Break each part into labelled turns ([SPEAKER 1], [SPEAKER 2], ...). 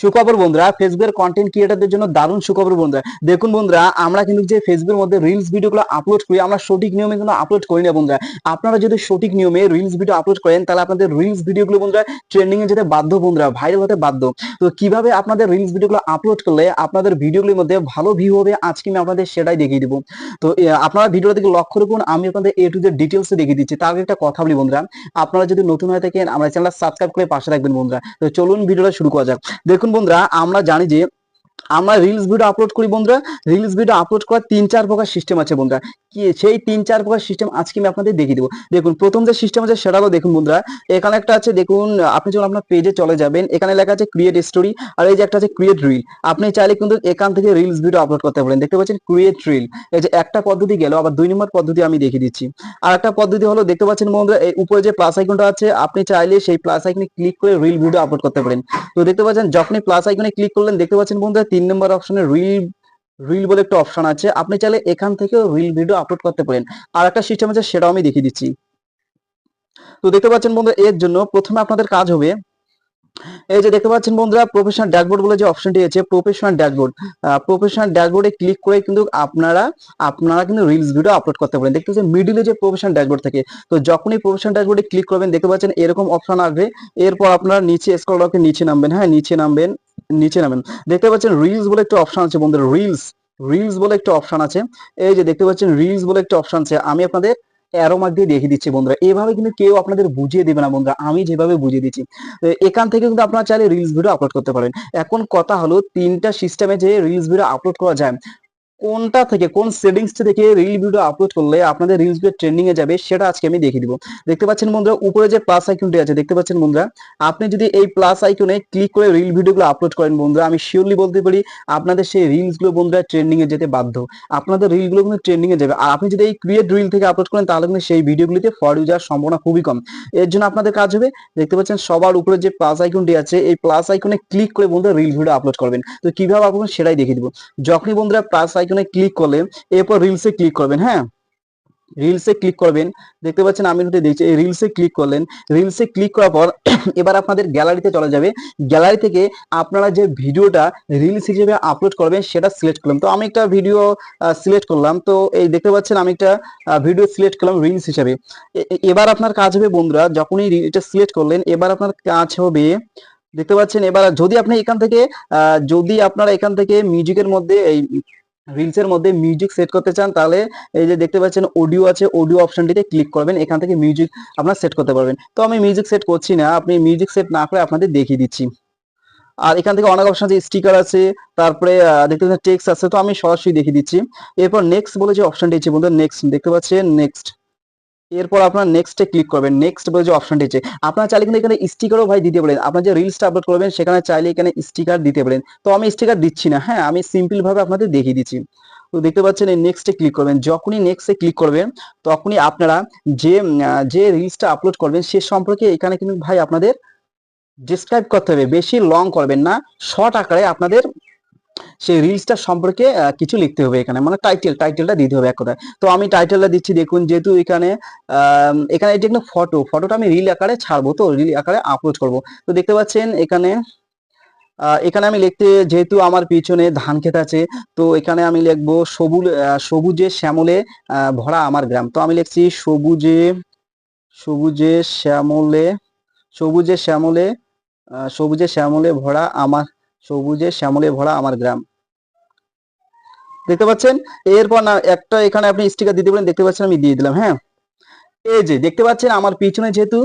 [SPEAKER 1] সুখবর বন্ধুরা ফেসবুকের কন্টেন্ট ক্রিয়েটারদের জন্য দারুণ সুখবর বন্ধুরা। দেখুন বন্ধুরা, আমরা কিন্তু যে ফেসবুকের মধ্যে রিলস ভিডিওগুলো আপলোড করি, আমরা সঠিক নিয়মে কিন্তু আপলোড করি না বন্ধুরা। আপনারা যদি সঠিক নিয়মে রিলস ভিডিও আপলোড করেন, তাহলে আপনাদের রিলস ভিডিওগুলো বন্ধুরা ট্রেন্ডিং এ যেতে বাধ্য বন্ধুরা ভাইরাল হতে বাধ্য। তো কীভাবে আপনাদের রিলস ভিডিওগুলো আপলোড করলে আপনাদের ভিডিওগুলোর মধ্যে ভালো ভিউ হবে, আজকে আমি আপনাদের সেটাই দেখিয়ে দিব। তো আপনারা ভিডিওটা দিকে লক্ষ্য রাখুন, আমি আপনাদের এ টু জেড ডিটেলস দেখিয়ে দিচ্ছি। তার আগে একটা কথা বলি বন্ধুরা, আপনারা যদি নতুন হয়ে থাকেন, আমার চ্যানেলটা সাবস্ক্রাইব করে পাশে রাখবেন বন্ধুরা। তো চলুন ভিডিওটা শুরু করা যাক। দেখুন বন্ধুরা, আমরা জানি যে আমরা রিলস ভিডিও আপলোড করি বন্ধুরা রিলস ভিডিও আপলোড করার তিন চার প্রকার সিস্টেম আছে বন্ধুরা। কি সেই তিন, চার প্রকার সিস্টেম আজকে আমি আপনাদের দেখিয়ে দেবো। দেখুন, প্রথম যে সিস্টেম আছে সেটা হলো দেখুন বন্ধুরা, এখানে একটা আছে, দেখুন, আপনি যখন আপনার পেজে চলে যাবেন, এখানে লেখা আছে ক্রিয়েট স্টোরি আর এই যে একটা আছে ক্রিয়েট রিল আপনি চাইলে কিন্তু এখান থেকে রিলস ভিডিও আপলোড করতে পারেন। দেখতে পাচ্ছেন ক্রিয়েট রিল এই যে একটা পদ্ধতি গেল, আবার দুই নম্বর পদ্ধতি আমি দেখিয়ে দিচ্ছি। আর একটা পদ্ধতি হলো, দেখতে পাচ্ছেন বন্ধুরা, এই উপরে যে প্লাস আইকনটা আছে, আপনি চাইলে সেই প্লাস আইকনে ক্লিক করে রিল ভিডিও আপলোড করতে পারেন। তো দেখতে পাচ্ছেন, যখনই প্লাস আইকনে ক্লিক করলেন, দেখতে পাচ্ছেন বন্ধুরা, তিন নম্বর অপশনে রিল রিল বলে একটা অপশন আছে। আপনি চাইলে এখান থেকেও রিল ভিডিও আপলোড করতে পারেন। আর একটা সিস্টেম আছে, সেটাও আমি দেখিয়ে দিচ্ছি। তো দেখতে পাচ্ছেন বন্ধুরা, এর জন্য প্রথমে আপনাদের কাজ হবে, এই যে দেখতে পাচ্ছেন বন্ধুরা প্রফেশনাল ড্যাশবোর্ড বলে যে অপশনটি আছে প্রফেশনাল ড্যাশবোর্ড প্রফেশনাল ড্যাশবোর্ডে ক্লিক করে কিন্তু আপনারা আপনারা কিন্তু রিলস ভিডিও আপলোড করতে পারেন। দেখতে পাচ্ছেন মিডিলে যে প্রফেশনাল ড্যাশবোর্ড থাকে, তো যখনই প্রফেশনাল ড্যাশবোর্ডে ক্লিক করবেন, দেখতে পাচ্ছেন এরকম অপশন আসবে। এরপর আপনারা নিচে স্ক্রল করে নিচে নামবেন হ্যাঁ নিচে নামবেন। নিচে নামেন। দেখতে পাচ্ছেন রিলস বলে একটা অপশন আছে বন্ধুরা রিলস রিলস বলে একটা অপশন আছে। এই যে দেখতে পাচ্ছেন রিলস বলে একটা অপশন আছে, আমি আপনাদের অ্যারো মার্ক দিয়ে দেখিয়ে দিচ্ছি বন্ধুরা। এভাবে কিন্তু কেউ আপনাদের বুঝিয়ে দেবে না বন্ধুরা, আমি যেভাবে বুঝিয়ে দিচ্ছি। এখান থেকে কিন্তু আপনারা চাইলে রিলস ভিডিও আপলোড করতে পারেন। এখন কথা হলো তিনটা সিস্টেমে যে রিলস ভিডিও আপলোড করা যায় কোনটা থেকে, কোন সেটিংস থেকে রিল ভিডিও আপলোড করলে আপনাদের রিলস ভিডিও ট্রেন্ডিং এ যাবে, সেটা আজকে আমি দেখিয়ে দিব। দেখতে পাচ্ছেন বন্ধুরা, উপরে যে প্লাস আইকনটি আছে, দেখতে পাচ্ছেন বন্ধুরা, আপনি যদি এই প্লাস আইকনে ক্লিক করে রিল ভিডিওগুলো আপলোড করেন বন্ধুরা, আমি শিওরলি বলতে পারি আপনাদের সেই রিলসগুলো বন্ধুরা ট্রেন্ডিং এ যেতে বাধ্য। আপনাদের রিলগুলো কিন্তু ট্রেন্ডিং এ যাবে। আর আপনি যদি এই ক্রিয়েট রিল থেকে আপলোড করেন, তাহলে কিন্তু সেই ভিডিওগুলিতে ফর যাওয়ার সম্ভাবনা খুবই কম। এর জন্য আপনাদের কাজ হবে, দেখতে পাচ্ছেন সবার উপরে যে প্লাস আইকনটি আছে, এই প্লাস আইকনে ক্লিক করে বন্ধুরা রিল ভিডিও আপলোড করবেন। তো কীভাবে আপলোড সেটাই দেখিয়ে দিব। যখনই বন্ধুরা প্লাস আইকনে ক্লিক করলেন এরপর রিলসে ক্লিক করবেন হ্যাঁ? রিলসে ক্লিক করবেন, দেখতে পাচ্ছেন আমি কিন্তু দেখছি এই রিলসে ক্লিক করলেন রিলসে ক্লিক করার পর এবার আপনাদের গ্যালারিতে চলে যাবে গ্যালারি থেকে আপনারা যে ভিডিওটা রিলস হিসেবে আপলোড করবেন, সেটা সিলেক্ট করলাম। তো আমি একটা ভিডিও সিলেক্ট করলাম, তো এই দেখতে পাচ্ছেন আমি একটা ভিডিও সিলেক্ট করলাম রিলস হিসেবে। এবার আপনার কাজ হবে বন্ধুরা, যখনই এটা সিলেক্ট করলেন, এবার আপনার কাজ হবে, দেখতে পাচ্ছেন, এবার যদি আপনি এখান থেকে যদি আপনারা এখান থেকে মিউজিকের মধ্যে এই রিলস এর মধ্যে মিউজিক সেট করতে চান, তাহলে এই যে দেখতে পাচ্ছেন অডিও আছে অডিও অপশনটিতে ক্লিক করবেন, এখান থেকে মিউজিক আপনার সেট করতে পারবেন। তো আমি মিউজিক সেট করছি না, আপনি মিউজিক সেট না করে আপনাদের দেখিয়ে দিচ্ছি। আর এখান থেকে অনেক অপশন আছে স্টিকার আছে, তারপরে দেখতে পাচ্ছেন টেক্সট আছে, তো আমি সরাসরি দেখিয়ে দিচ্ছি। এরপর নেক্সট বলে যে অপশনটি আছে বন্ধু নেক্সট দেখতে পাচ্ছেন নেক্সট এরপর আপনার নেক্সটে ক্লিক করবেন। নেক্সট বলে যে অপশনটি আছে আপনারা চাইলে কিন্তু এখানে স্টিকারও ভাই দিতে পারেন। আপনার যে রিলসটা আপলোড করবেন, সেখানে চাইলে এখানে স্টিকার দিতে পারেন। তো আমি স্টিকার দিচ্ছি না হ্যাঁ আমি সিম্পলভাবে আপনাদের দেখিয়ে দিচ্ছি। তো দেখতে পাচ্ছেন, এই নেক্সটে ক্লিক করবেন। যখনই নেক্সটে ক্লিক করবেন, তখনই আপনারা যে যে রিলসটা আপলোড করবেন, সে সম্পর্কে এখানে কিন্তু ভাই আপনাদের ডিসক্রাইব করতে হবে। বেশি লং করবেন না শর্ট আকারে আপনাদের সেই রিলসটা সম্পর্কে কিছু লিখতে হবে এখানে। মানে টাইটেল টাইটেলটা দিতে হবে এক কথায়। তো আমি টাইটেলটা দিচ্ছি, দেখুন যেহেতু এখানে এখানে এটি একটা ফটো ফটোটা আমি রিল আকারে ছাড়বো, তো রিল আকারে আপলোড করব। তো দেখতে পাচ্ছেন এখানে এখানে আমি লিখতে, যেহেতু আমার পিছনে ধান ক্ষেত আছে, তো এখানে আমি লিখব সবুজ সবুজে শ্যামলে ভরা আমার গ্রাম। তো আমি লিখছি সবুজে সবুজে শ্যামলে সবুজে শ্যামলে সবুজে শ্যামলে ভরা আমার, সবুজে শ্যামলে ভরা আমার গ্রাম। দেখতে পাচ্ছেন? এরপর না, একটা এখানে আপনি স্টিকার দিতে পারেন, দেখতে পাচ্ছেন আমি দিয়ে দিলাম হ্যাঁ? এই যে, দেখতে পাচ্ছেন আমার পিছনে যেহেতু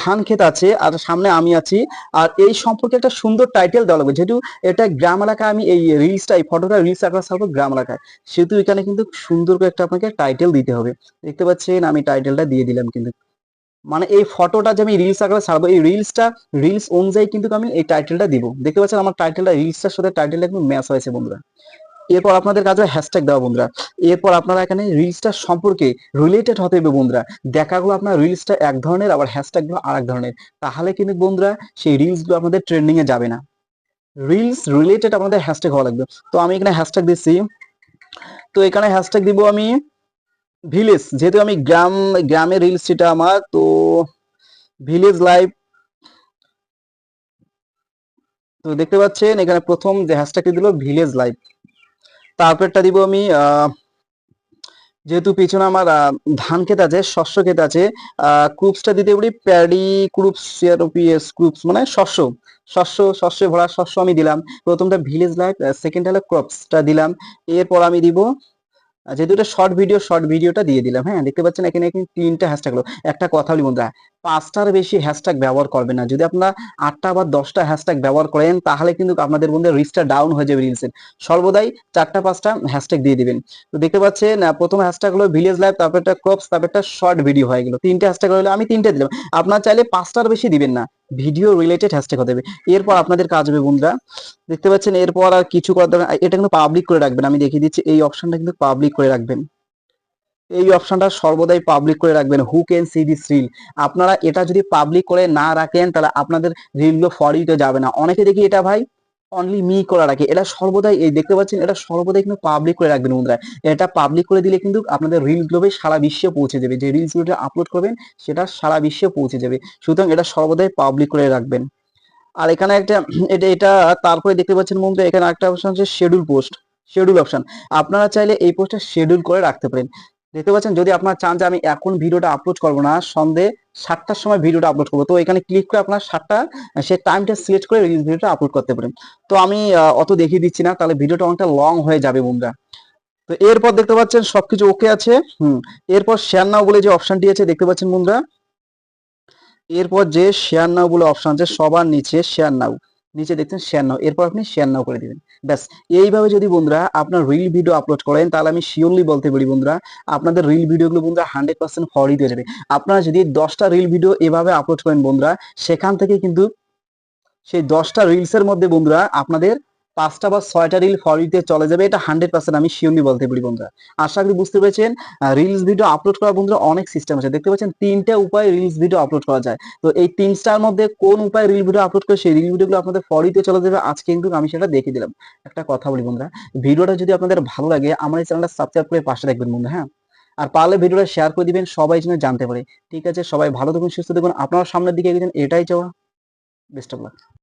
[SPEAKER 1] ধান ক্ষেত আছে, আর সামনে আমি আছি, আর এই সম্পর্কে একটা সুন্দর টাইটেল দেওয়া লাগবে, যেহেতু এটা গ্রাম এলাকায় আমি এই রিলসটা এই ফটোটা রিলস আকার ছাড়বো গ্রাম এলাকায়, সেহেতু এখানে কিন্তু সুন্দর করে একটা আপনাকে টাইটেল দিতে হবে। দেখতে পাচ্ছেন আমি টাইটেলটা দিয়ে দিলাম কিন্তু। মানে এই ফটোটা যে আমি রিলস আকারে ছাড়বো এই রিলসটা রিলস অনুযায়ী কিন্তু আমি এই টাইটেলটা দিব। দেখতে পাচ্ছেন আমার টাইটেলটা রিলসটার সাথে টাইটেলটা কিন্তু ম্যাচ হয়েছে, বন্ধুরা। এরপর আপনাদের কাছে হ্যাশট্যাগ দেওয়া বন্ধুরা। এরপর আপনারা এখানে রিলসটা সম্পর্কে রিলেটেড হতে হবে বন্ধুরা। দেখাগুলো আপনার রিলসটা এক ধরনের, আবার হ্যাশট্যাগগুলো আর এক ধরনের। তাহলে কিন্তু বন্ধুরা সেই রিলসগুলো আপনাদের ট্রেন্ডিং এ যাবে না। রিলস রিলেটেড আপনাদের হ্যাশট্যাগ হওয়া লাগবে। তো আমি এখানে হ্যাশট্যাগ দিচ্ছি। তো এখানে হ্যাশট্যাগ দিব আমি ভিলেজ যেহেতু আমি গ্রাম গ্রামের রিলস সেটা আমার, তো ভিলেজ লাইফ তো দেখতে পাচ্ছেন, এখানে প্রথম যে হ্যাশট্যাগটি দিল ভিলেজ লাইফ তারপরটা দিব আমি যেহেতু পিছনে আমার ধান ক্ষেত আছে, শস্য ক্ষেত আছে ক্রুপসটা দিতে পারি প্যাডি ক্রুপস সিআরপিএস ক্রুপস মানে শস্য শস্য, শস্যে ভরা শস্য আমি দিলাম। প্রথমটা ভিলেজ লাইফ সেকেন্ড হলো ক্রপসটা দিলাম। এরপর আমি দিব যেহেতু এটা শর্ট ভিডিও শর্ট ভিডিওটা দিয়ে দিলাম হ্যাঁ দেখতে পাচ্ছেন এখানে কিন্তু তিনটা হ্যাশট্যাগ একটা কথা বলি বন্ধুরা পাঁচটার বেশি হ্যাশট্যাগ ব্যবহার করবেন না। যদি আপনারা আটটা বা দশটা হ্যাশট্যাগ ব্যবহার করেন, তাহলে কিন্তু আপনাদের বন্ধুদের রিচটা ডাউন হয়ে যাবে রিলসের সর্বদাই চারটা, পাঁচটা হ্যাশট্যাগ দিয়ে দিবেন। তো দেখতে পাচ্ছেন প্রথম হ্যাশট্যাগ হলো ভিলেজ লাইফ তারপর একটা ক্রপস তারপর একটা শর্ট ভিডিও হয়ে গেল। তিনটে হ্যাশট্যাগ হলো, আমি তিনটে দিলাম। আপনারা চাইলে পাঁচটার বেশি দিবেন না ভিডিও রিলেটেড হ্যাশট্যাগ হতে হবে। এরপর আপনাদের কাজ হবে, বন্ধুরা, দেখতে পাচ্ছেন, এরপর আর কিছু করার এটা কিন্তু পাবলিক করে রাখবেন। আমি দেখিয়ে দিচ্ছি, এই অপশনটা কিন্তু পাবলিক করে রাখবেন। এই অপশনটা সর্বদাই পাবলিক করে রাখবেন। Who can see this reel আপনারা এটা যদি পাবলিক করে না রাখেন, তাহলে আপনাদের রিলগুলো ফরিতে যাবে না। অনেকে দেখি এটা ভাই অনলি মি করে রাখে। এটা সর্বদাই, এই দেখতে পাচ্ছেন, এটা সর্বদাই কিন্তু পাবলিক করে রাখবেন বন্ধুরা। এটা পাবলিক করে দিলে কিন্তু আপনাদের রিলগুলো সারা বিশ্বে পৌঁছে যাবে। যে রিলসগুলো আপলোড করবেন, সেটা সারা বিশ্বে পৌঁছে যাবে। সুতরাং এটা সর্বদাই পাবলিক করে রাখবেন। আর এখানে একটা, এটা এটা তারপরে দেখতে পাচ্ছেন বন্ধুরা, এখানে একটা অপশন হচ্ছে শেডিউল পোস্ট শেডিউল অপশন আপনারা চাইলে এই পোস্টটা শেডিউল করে রাখতে পারেন। দেখতে পাচ্ছেন, যদি আপনার চান যে আমি এখন ভিডিওটা আপলোড করব না, সন্ধে সাতটার সময় ভিডিওটা আপলোড করব, তো এখানে ক্লিক করে আপনার সাতটা সে টাইমটা সিলেক্ট করে ভিডিওটা আপলোড করতে পারেন। তো আমি অত দেখিয়ে দিচ্ছি না, তাহলে ভিডিওটা অনেকটা লং হয়ে যাবে বন্ধুরা। তো এরপর দেখতে পাচ্ছেন, সবকিছু ওকে আছে, হুম। এরপর শেয়ার নাও বলে যে অপশনটি আছে, দেখতে পাচ্ছেন বন্ধুরা। এরপর যে শেয়ার নাও বলে অপশন আছে, সবার নিচে শেয়ার নাও নিচে দেখছেন শেয়ার নাও এরপর আপনি শেয়ার নাও করে দিবেন। ব্যাস, এইভাবে যদি বন্ধুরা আপনার রিল ভিডিও আপলোড করেন, তাহলে আমি শিওরলি বলতে পারি বন্ধুরা, আপনাদের রিল ভিডিওগুলো বন্ধুরা হান্ড্রেড পার্সেন্ট ফরই দিয়ে যাবে আপনারা যদি দশটা রিল ভিডিও এভাবে আপলোড করেন বন্ধুরা, সেখান থেকে কিন্তু সেই দশটা রিলসের মধ্যে বন্ধুরা আপনাদের পাঁচটা বা ছয়টা রিল ফরিতে চলে যাবে, এটা হান্ড্রেড পার্সেন্ট আমি শিওরলি বলতে পারি বন্ধুরা। আশা করি বুঝতে পেরেছেন রিলস ভিডিও আপলোড করার বন্ধুরা অনেক সিস্টেম আছে। দেখতে পাচ্ছেন তিনটা উপায় রিলস ভিডিও আপলোড করা যায়। তো এই তিনটার মধ্যে কোন উপায় রিল ভিডিও আপলোড করে সেই রিল ভিডিওগুলো আপনাদের ফরিতে চলে যাবে, আজকে কিন্তু আমি সেটা দেখিয়ে দিলাম। একটা কথা বলি বন্ধুরা, ভিডিওটা যদি আপনাদের ভালো লাগে, আমার এই চ্যানেলটা সাবস্ক্রাইব করে পাশে রাখবেন বন্ধুরা হ্যাঁ? আর পারলে ভিডিওটা শেয়ার করে দিবেন, সবাই যেন জানতে পারে। ঠিক আছে, সবাই ভালো থাকুন, সুস্থ থাকুন। আপনারা সামনের দিকে এগিয়ে এটাই চাওয়া। Best of luck